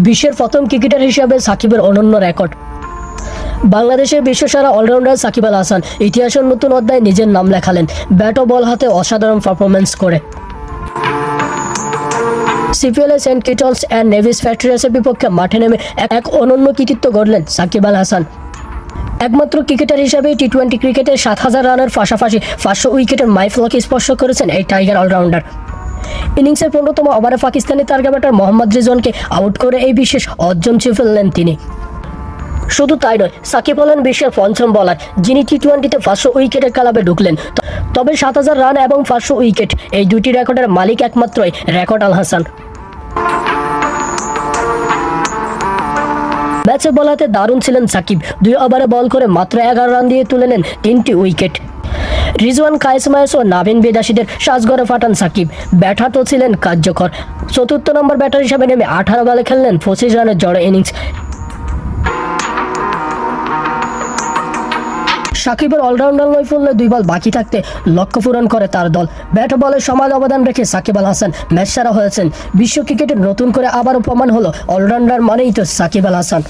বিশ্বের প্রথম ক্রিকেটার হিসাবে সাকিবের অনন্য রেকর্ড। বাংলাদেশের বিশ্বসেরা অলরাউন্ডার সাকিব আল হাসান ইতিহাসের নতুন অধ্যায়ে নিজের নাম লেখালেন। ব্যাট ও বল হাতে অসাধারণ পারফরমেন্স করে। CPL Saint Kitts and Nevis ফ্যাক্টরিয়াসের বিপক্ষে মাঠে নেমে এক- অনন্য কৃতিত্ব গড়লেন সাকিব আল হাসান। একমাত্র ক্রিকেটার হিসাবে টি টোয়েন্টি ক্রিকেটে সাত হাজার রানের পাশাপাশি পাঁচশো উইকেটের মাইফলকে স্পর্শ করেছেন এই টাইগার অলরাউন্ডার। ইনিংসের পনেরোতম ওভারে পাকিস্তানি তারকা ব্যাটার মোহাম্মদ রিজনকে আউট করে এই বিশেষ অর্জন ছুঁয়ে ফেললেন তিনি। শুধু তাই নয়, সাকিব হলেন বিশ্বের পঞ্চম বলার যিনি টি টোয়েন্টিতে পাঁচশো উইকেটের কালাবে ঢুকলেন। তবে সাত হাজার রান এবং পাঁচশো উইকেট, এই দুটি রেকর্ডের মালিক একমাত্রই রেকর্ড আল হাসান। ম্যাচে বলাতে দারুণ ছিলেন সাকিব। দুই ওভারে বল করে মাত্র এগারো রান দিয়ে তুলে নেন তিনটি উইকেট। রিজওয়ান কায়েসমায়েস ও নাভিন বেদাসীদের সাজগড়ে ফাটান সাকিব। ব্যাট হাতও ছিলেন কার্যকর। চতুর্থ নম্বর ব্যাটার হিসাবে নেমে আঠারো বলে খেললেন পঁচিশ রানের জড়ো ইনিংস। সাকিবের অলরাউন্ডার নৈপুণ্যে দুই বল বাকি থাকতে লক্ষ্য পূরণ করে তার দল। ব্যাট বলে সমান অবদান রেখে সাকিব আল হাসান ম্যাচ সেরা হয়েছেন। বিশ্ব ক্রিকেটে নতুন করে আবারও প্রমাণ হলো অলরাউন্ডার মানেই তো সাকিব আল হাসান।